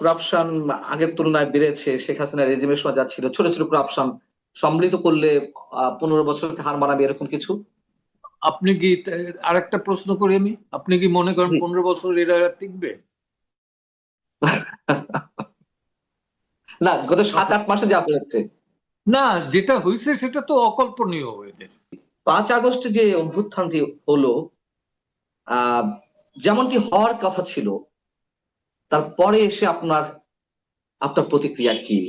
Corruption আগের তুলনায় বেড়েছে শেখ হাসিনা রেজিমের সময় যা ছিল ছোট ছোট করাপশন সম্মিলিত করলে পনেরো বছরকে হার মানাবে এরকম কিছু? আপনি কি আর একটা প্রশ্ন করি আমি? আপনি কি মনে করেন পনেরো বছর এরা টিকবে? না গত সাত আট মাসে যা হয়েছে। না যেটা হয়েছে সেটা তো অকল্পনীয় এদের পাঁচ আগস্টে যে অভ্যুত্থানটি হলো আহ যেমনটি হওয়ার কথা ছিল তারপরে এসে আপনার আপনার প্রতিক্রিয়া কি?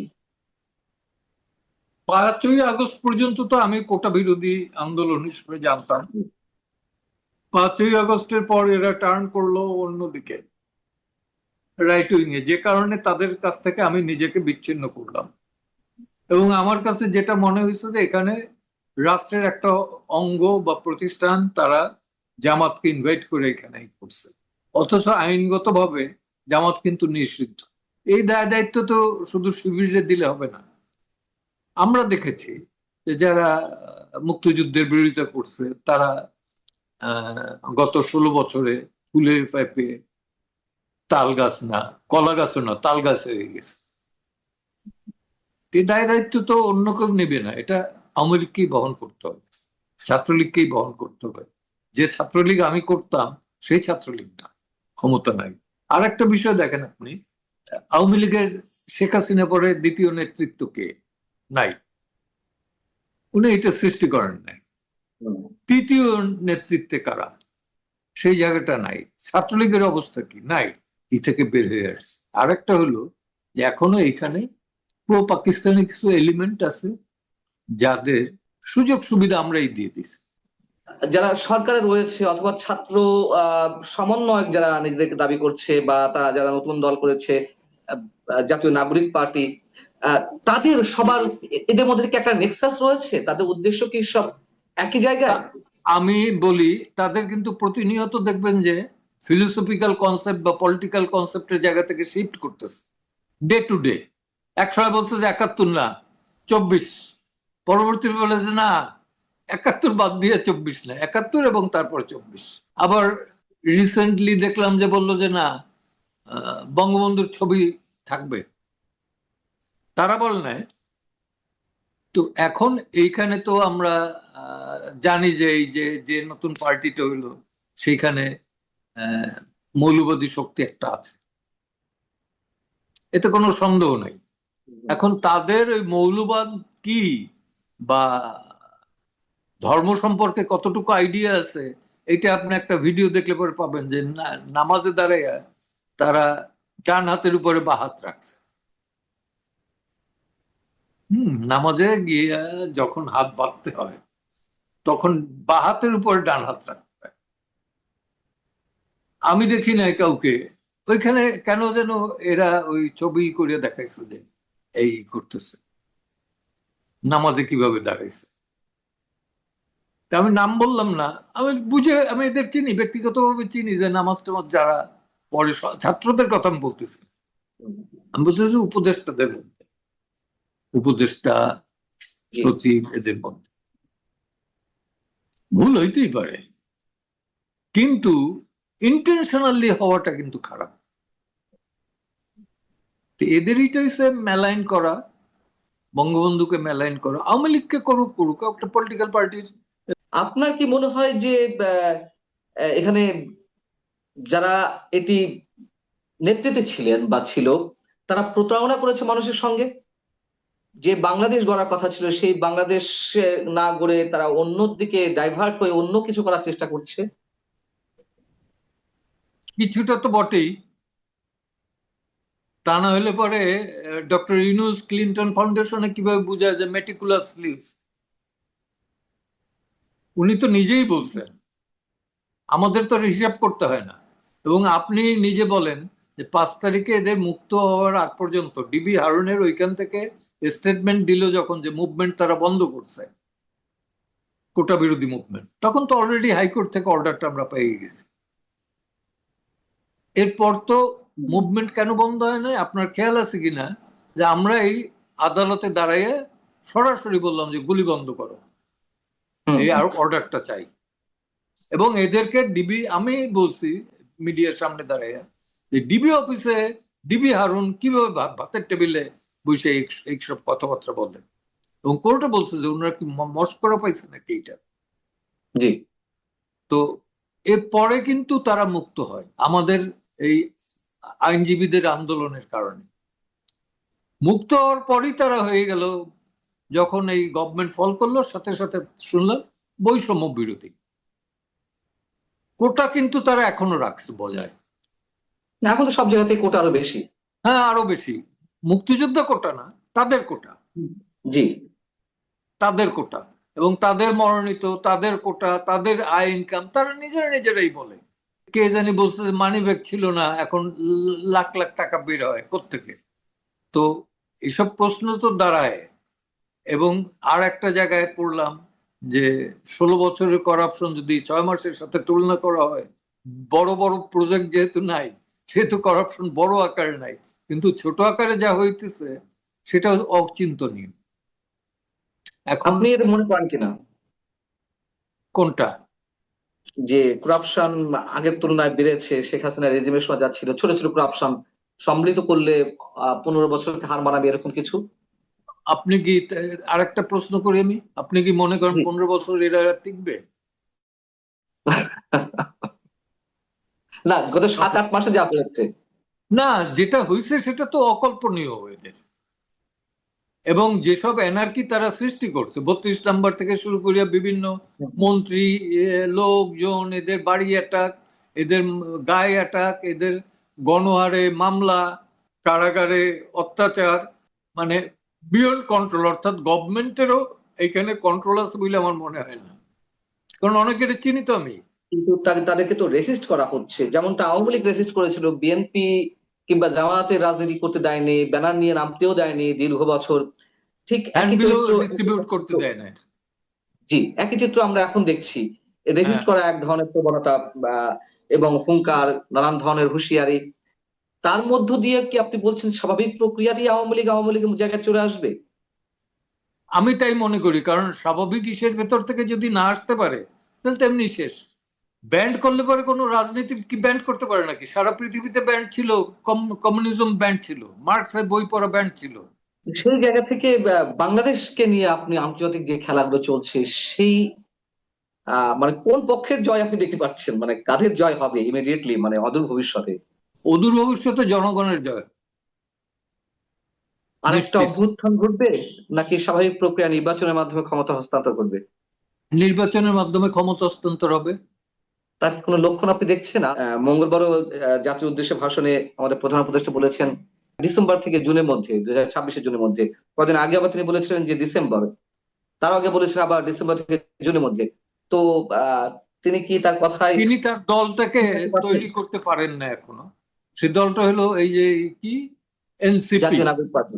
পাঁচই আগস্ট পর্যন্ত তো আমি কোটা বিরোধী আন্দোলন হিসেবে জানতাম। পাঁচই আগস্টের পর এরা টার্ন করল অন্যদিকে রাইট উইং এ যে কারণে তাদের কাছ থেকে আমি নিজেকে বিচ্ছিন্ন করলাম। এবং আমার কাছে যেটা মনে হয়েছে যে এখানে রাষ্ট্রের একটা অঙ্গ বা প্রতিষ্ঠান তারা জামাতকে ইনভাইট করে এখানে করছে। অথচ আইনগতভাবে জামাত কিন্তু নিষিদ্ধ। এই দায় দায়িত্ব তো শুধু শিবিরে দিলে হবে না। আমরা দেখেছি যে যারা মুক্তিযুদ্ধের বিরোধিতা করছে, তারা গত ষোলো বছরে ফুলে ফেপে তাল গাছ না, কলা গাছও না, তাল গাছ হয়ে গেছে। এই দায় দায়িত্ব তো অন্য কেউ নেবে না। এটা আওয়ামী লীগকেই বহন করতে হবে। ছাত্রলীগকেই বহন করতে হবে। যে ছাত্রলীগ আমি করতাম, সেই ছাত্রলীগ না। ক্ষমতা নাই। আর একটা বিষয় দেখেন আপনি। আওয়ামী লীগের শেখ হাসিনা পরে দ্বিতীয় নেতৃত্ব কে? নাই। উনি এটা সৃষ্টি করেন নাই। তৃতীয় নেতৃত্বে কারা? সেই জায়গাটা নাই। ছাত্রলীগের অবস্থা কি? নাই। ই থেকে বের হয়ে আসছে। আরেকটা হলো যে এখনও এখানে প্রো পাকিস্তানি কিছু এলিমেন্ট আছে যাদের সুযোগ সুবিধা আমরাই দিয়ে দিছি যারা সরকারে রয়েছে অথবা ছাত্র সমন্বয়ক যারা নিজেদেরকে দাবি করছে বা তারা যারা নতুন দল করেছে জাতীয় নাগরিক পার্টি তাদের সবার এদের মধ্যে কি একটা নেক্সাস রয়েছে? তাদের উদ্দেশ্য কি সব একই জায়গায়? আমি বলি, তাদের কিন্তু প্রতিনিয়ত দেখবেন যে ফিলোসফিক্যাল কনসেপ্ট বা পলিটিক্যাল কনসেপ্টের জায়গা থেকে শিফট করতেছে ডে টু ডে এক সময় বলছে যে একাত্তর না, চব্বিশ। পরবর্তী বলেছে না একাত্তর বাদ দিয়ে চব্বিশ না একাত্তর এবং তারপর চব্বিশ। আবার রিসেন্টলি দেখলাম যে বলল যে না বঙ্গবন্ধুর ছবি থাকবে। তারা বল নাই। তো এখন এইখানে তো আমরা জানি যে এই যে যে নতুন পার্টিটা হইল সেইখানে আহ, মৌলবাদী শক্তি একটা আছে। এতে কোনো সন্দেহ নাই। এখন তাদের ওই মৌলবাদ কি বা ধর্ম সম্পর্কে কতটুকু আইডিয়া আছে, এটা আপনি একটা ভিডিও দেখলে পরে পাবেন যে নামাজে দাঁড়াইয়া তারা ডান হাতের উপরে বা হাত রাখছে। হম, নামাজে গিয়ে যখন হাত বাঁধতে হয়, তখন বা হাতের উপরে ডান হাত রাখতে হয়। আমি দেখি নাই কাউকে, ওইখানে কেন যেন এরা ওই ছবি করে দেখাইছে যে এই করতেছে। নামাজে কীভাবে দাঁড়াইছে? তা আমি নাম বললাম না। আমি বুঝে, আমি এদের চিনি, ব্যক্তিগতভাবে চিনি যে নামাজ টামাজ যারা পরে ছাত্রদের কথা আমি বলতেছি। আমি বলতেছি উপদেষ্টাদের মধ্যে। উপদেষ্টা, সচিব এদের মধ্যে। ভুল হইতেই পারে। কিন্তু ইন্টেনশনালি হওয়াটা কিন্তু খারাপ। তো এদেরইটা হচ্ছে মেলাইন করা, বঙ্গবন্ধুকে মেলাইন করা, আওয়ামী লীগকে করুক করুক, একটা পলিটিক্যাল পার্টির আপনার কি মনে হয় যে এখানে যারা এটি নেতৃত্বে ছিলেন বা ছিল, তারা প্রতারণা করেছে মানুষের সঙ্গে? যে বাংলাদেশ গড়ার কথা ছিল, সেই বাংলাদেশ না গড়ে তারা অন্য দিকে ডাইভার্ট হয়ে অন্য কিছু করার চেষ্টা করছে? কিছুটা তো বটেই। তা না হলে পরে ডক্টর ইউনুস ক্লিন্টন ফাউন্ডেশনে কীভাবে বোঝায় যে মেটিকুলাস লিভস উনি তো নিজেই বলছেন, আমাদের তো হিসাব করতে হয় না। এবং আপনি নিজে বলেন যে পাঁচ তারিখে এদের মুক্ত হওয়ার আগ পর্যন্ত ডিবি হারুনের ওইখান থেকে স্টেটমেন্ট দিল যখন যে মুভমেন্ট তারা বন্ধ করছে, কোটা বিরোধী মুভমেন্ট তখন তো অলরেডি হাইকোর্ট থেকে অর্ডারটা আমরা পেয়ে গেছি। এরপর তো মুভমেন্ট কেন বন্ধ হয় নাই? আপনার খেয়াল আছে কিনা? যে আমরা এই আদালতে দাঁড়াইয়ে সরাসরি বললাম যে গুলি বন্ধ করো। এই আর অর্ডারটা চাই। এবং এদেরকে ডিবি আমি বলছি মিডিয়ার সামনে দাঁড়াইয়া যে ডিবি অফিসে ডিবি হারুন কীভাবে ভাতের টেবিলে বসে এইসব কথাবার্তা বলেন এবং কোর্টে বলছে যে ওনারা কি মস্করা পাইছে নাকি এইটা? জি। তো এরপরে কিন্তু তারা মুক্ত হয় আমাদের এই আইনজীবীদের আন্দোলনের কারণে। মুক্ত হওয়ার পরই তারা হয়ে গেল যখন এই গভর্নমেন্ট ফল করল সাথে সাথে শুনলাম বৈষম্য বিরোধী। কোটা কিন্তু তারা এখনও রাখছে বজায়। এখন তো সব জায়গাতে কোটা আরও বেশি। হ্যাঁ আরও বেশি। মুক্তিযোদ্ধা কোটা না তাদের কোটা। জি। তাদের কোটা। এবং তাদের মনোনীত তাদের কোটা তাদের আয় ইনকাম তারা নিজেরা নিজেরাই বলে। কে জানি বলছে যে মানি ব্যাগ ছিল না এখন লাখ লাখ টাকা বের হয় কোত্থেকে? তো এসব প্রশ্ন তো দাঁড়ায়। এবং আর একটা জায়গায় পড়লাম যে ষোলো বছরের করাপশন যদি ছয় মাসের সাথে তুলনা করা হয় বড় বড় প্রজেক্ট যেহেতু নাই সেহেতু করাপশন বড় আকারে নাই কিন্তু ছোট আকারে যা হইতেছে সেটা অচিন্তনীয়। এখন আপনি এটা মনে করেন কিনা? কোনটা? যে করাপশন আগের তুলনায় বেড়েছে শেখ হাসিনা রেজিমের সময় যা ছিল ছোট ছোট করাপশন সম্মিলিত করলে আহ, পনেরো বছরকে হার মানাবে এরকম কিছু? আপনি কি আরেকটা প্রশ্ন করি আমি? আপনি কি মনে করেন পনেরো বছর এরা আর টিকবে? না গত সাত আট মাসে যা না যেটা হয়েছে সেটা তো অকল্পনীয় এদের। এবং যেসব এনার্কি তারা সৃষ্টি করছে বত্রিশ নাম্বার থেকে শুরু করিয়া বিভিন্ন মন্ত্রী লোকজন এদের বাড়ি অ্যাটাক এদের গায়ে অ্যাটাক এদের গণহারে মামলা কারাগারে অত্যাচার মানে বিয়ন্ড কন্ট্রোল অর্থাৎ গভর্নমেন্টেরও এইখানে কন্ট্রোল আছে বলে আমার মনে হয় না। কারণ অনেকের চিনি তো আমি। কিন্তু তাদেরকে তো রেসিস্ট করা হচ্ছে। যেমনটা আওয়ামী লীগ রেসিস্ট করেছিল বিএনপি কিংবা জামায়াতের রাজনীতি করতে দেয়নি ব্যানার নিয়ে নামতেও দেয়নি দীর্ঘ বছর। ঠিক ডিস্ট্রিবিউট করতে দেয় না জি একই চিত্র আমরা এখন দেখছি। রেজিস্ট হ্যাঁ। করা এক ধরনের প্রবণতা এবং হুঙ্কার নানান ধরনের হুঁশিয়ারি। তার মধ্য দিয়ে কি আপনি বলছেন স্বাভাবিক প্রক্রিয়া দিয়ে আওয়ামী লীগ আওয়ামী লীগের জায়গায় চলে আসবে? আমি তাই মনে করি কারণ স্বাভাবিক ইসের ভেতর থেকে যদি না আসতে পারে তাহলে তেমনি শেষ। ব্যান্ড করলে পরে কোনো রাজনীতি কি ব্যান্ড করতে পারে নাকি? সারা পৃথিবীতে ব্যান্ড ছিল কমিউনিজম ব্যান্ড ছিল মার্কসের বই পড়া ব্যান্ড ছিল। সেই জায়গা থেকে বাংলাদেশকে নিয়ে আপনি আন্তর্জাতিক যে খেলাগুলো চলছে সেই আহ, মানে কোন পক্ষের জয় আপনি দেখতে পাচ্ছেন? মানে কাদের জয় হবে ইমিডিয়েটলি মানে অদূর ভবিষ্যতে? অদূর ভবিষ্যতে জনগণের জয়। আর একটা নিশ্চিত। অভ্যুত্থান ঘটবে নাকি স্বাভাবিক প্রক্রিয়া নির্বাচনের মাধ্যমে ক্ষমতা হস্তান্তর করবে? নির্বাচনের মাধ্যমে ক্ষমতা হস্তান্তর হবে। তার কোনো লক্ষণ আপনি দেখছেন? আহ, মঙ্গলবারও জাতীয় উদ্দেশ্যে ভাষণে আমাদের প্রধান উপদেষ্টা বলেছেন ডিসেম্বর থেকে জুনের মধ্যে দু হাজার ছাব্বিশের জুনের মধ্যে। কদিন আগে আবার তিনি বলেছিলেন যে ডিসেম্বর। তার আগে বলেছিলেন আবার ডিসেম্বর থেকে জুনের মধ্যে। তো তিনি কি তার কথায় তিনি তার দলটাকে তৈরি করতে পারেন না এখনও? সে দলটা হলো এই যে কি? এনসিপি। জাতীয় নাগরিক পার্টি।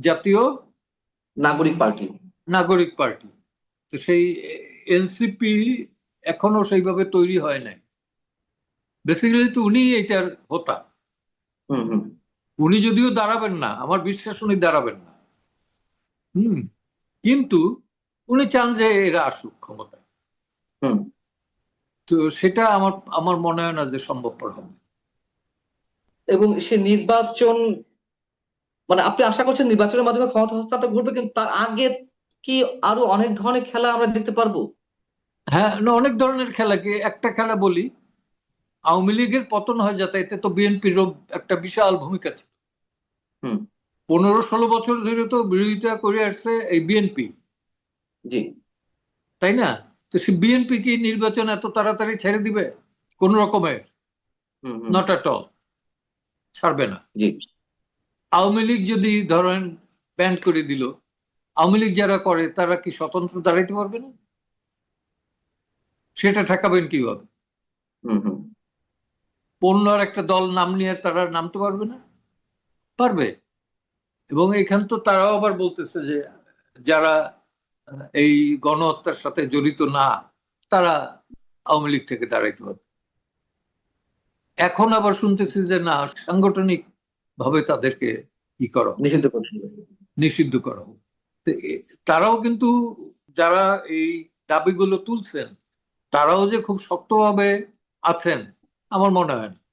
জাতীয়? নাগরিক পার্টি। নাগরিক পার্টি। তো সেই এনসিপি এখনও সেইভাবে তৈরি হয় নাই। বেসিক্যালি তো উনি এটার হোতা। হুম হুম। উনি যদিও দাঁড়াবেন না আমার বিশ্বাস উনি দাঁড়াবেন না। হুম। কিন্তু উনি চান যে এরা আসুক ক্ষমতায়। হুম। তো সেটা আমার আমার মনে হয় না যে সম্ভবপর হবে। এবং সে নির্বাচন মানে আপনি আশা করছেন নির্বাচনের মাধ্যমে ক্ষমতা হস্তান্তর ঘটবে কিন্তু তার আগে কি আরও অনেক ধরনের খেলা আমরা দেখতে পারব? হ্যাঁ না অনেক ধরনের খেলা। কি একটা খেলা বলি আওয়ামী লীগের পতন হয় যাতে এতে তো বিএনপির একটা বিশাল ভূমিকা ছিল। হুম। পনেরো ষোলো বছর ধরে তো বিরোধিতা করে আসছে এই বিএনপি। জি। তাই না? তো সে বিএনপি কি নির্বাচন এত তাড়াতাড়ি ছেড়ে দিবে? কোন রকমের। নট অ্যাট অল ছাড়বে না। আওয়ামী লীগ যদি ধরেন ব্যান করে দিল আওয়ামী লীগ যারা করে তারা কি স্বতন্ত্র দাঁড়াইতে পারবে না? সেটা ঠেকাবেন কীভাবে? হুম হুম। অন্য আর একটা দল নাম নিয়ে তারা নামতে পারবে না? পারবে। এবং এখান তো তারাও আবার বলতেছে যে যারা এই গণহত্যার সাথে জড়িত না তারা আওয়ামী লীগ থেকে দাঁড়াইতে পারবে। এখন আবার শুনতেছি যে না সাংগঠনিক ভাবে তাদেরকে ই করা নিষিদ্ধ নিষিদ্ধ করা হোক। তারাও কিন্তু যারা এই দাবিগুলো তুলছেন তারাও যে খুব শক্তভাবে আছেন আমার মনে হয় না।